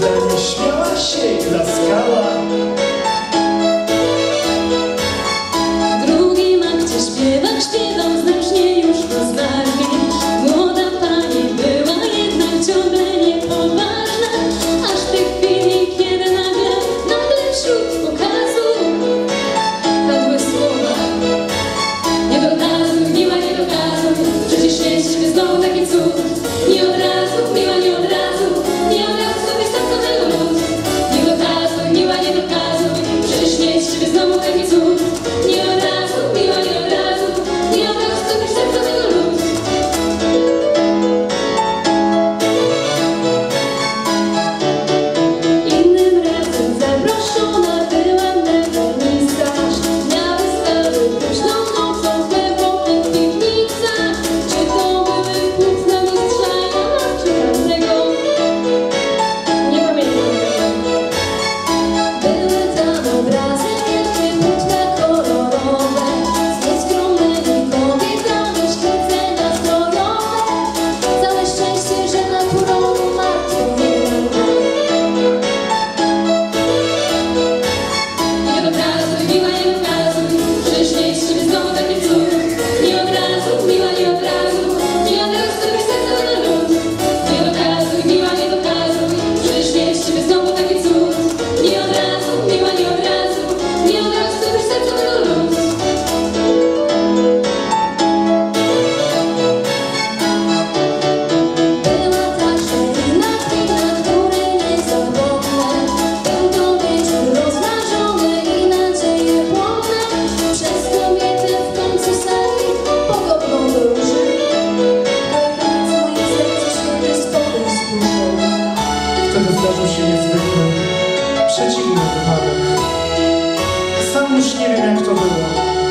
nagle nie śmiała się i klaskała wtedy zdarzył się niezwykły, przeciwny wypadek. Sam już nie wiem, jak to było.